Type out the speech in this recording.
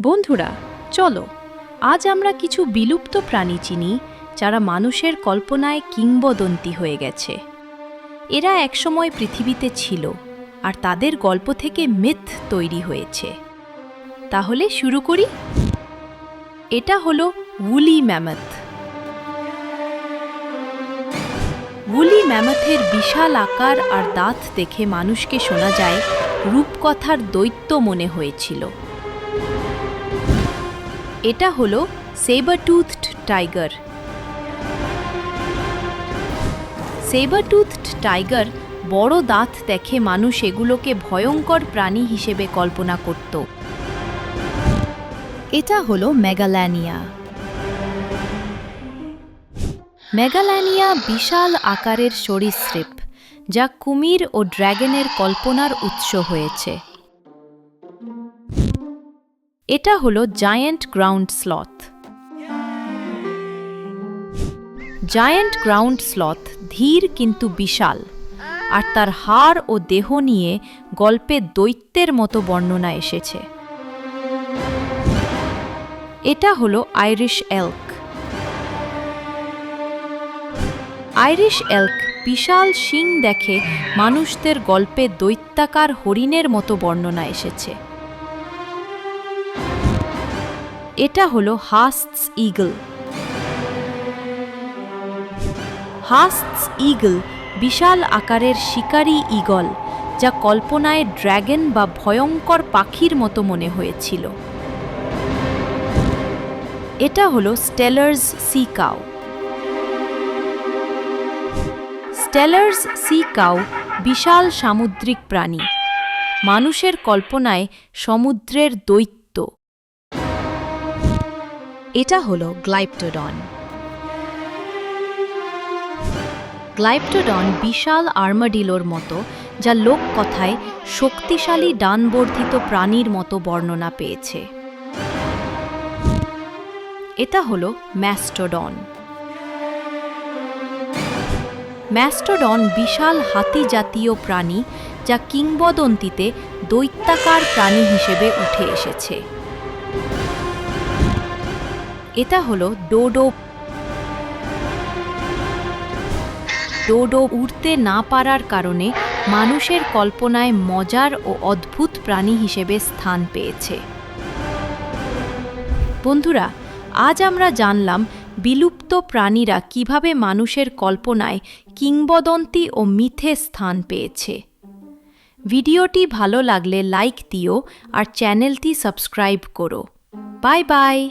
বন্ধুরা, চলো, আজ আমরা কিছু বিলুপ্ত প্রাণী চিনি, যারা মানুষের কল্পনায় কিংবদন্তি হয়ে গেছে। এরা একসময় পৃথিবীতে ছিল, আর তাদের গল্প থেকে মিথ তৈরি হয়েছে। তাহলে শুরু করি? এটা হলো উলি ম্যামথ। উলি ম্যামথের বিশাল আকার আর দাঁত দেখে মানুষকে শোনা যায়, রূপকথার দৈত্য মনে হয়েছিল। এটা হলো সেবারটুথড টাইগার সেবারটুথড টাইগার বড় দাঁত দেখে মানুষ এগুলোকে ভয়ঙ্কর প্রাণী হিসেবে কল্পনা করত। এটা হলো মেগাল্যানিয়া মেগাল্যানিয়া বিশাল আকারের সরীসৃপ, যা কুমির ও ড্র্যাগনের কল্পনার উৎস হয়েছে। এটা হলো giant ground sloth giant ground sloth ধীর কিন্তু বিশাল, আর তার হাড় ও দেহ নিয়ে গল্পে দৈত্যের মতো বর্ণনা এসেছে। এটা হলো আইরিশ এল্ক আইরিশ এল্ক বিশাল শিং দেখে মানুষদের গল্পে দৈত্যাকার হরিণের মতো বর্ণনা এসেছে। এটা হলো হাস্টস ইগল। হাস্টস ইগল বিশাল আকারের শিকারী ইগল, যা কল্পনায় ড্র্যাগন বা ভয়ঙ্কর পাখির মতো মনে হয়েছিল। এটা হলো Steller's sea cow. Steller's sea cow বিশাল সামুদ্রিক প্রাণী। মানুষের কল্পনায় সমুদ্রের দৈত্য এটা হলো গ্লাইপ্টোডন। গ্লাইপ্টোডন বিশাল আর্মাডিলোর মতো, যা লোককথায় শক্তিশালী ডানবর্ধিত প্রাণীর মতো বর্ণনা পেয়েছে। এটা হলো ম্যাস্টোডন। ম্যাস্টোডন বিশাল হাতি জাতীয় প্রাণী, যা কিংবদন্তিতে দৈত্যাকার প্রাণী হিসেবে উঠে এসেছে। এটা হলো ডোডো। ডোডো উড়তে না পারার কারণে মানুষের কল্পনায় মজার ও অদ্ভুত প্রাণী হিসেবে স্থান পেয়েছে। বন্ধুরা, আজ আমরা জানলাম বিলুপ্ত প্রাণীরা কীভাবে মানুষের কল্পনায় কিংবদন্তি ও মিথে স্থান পেয়েছে। ভিডিওটি ভালো লাগলে লাইক দিও আর চ্যানেলটি সাবস্ক্রাইব করো। Bye bye!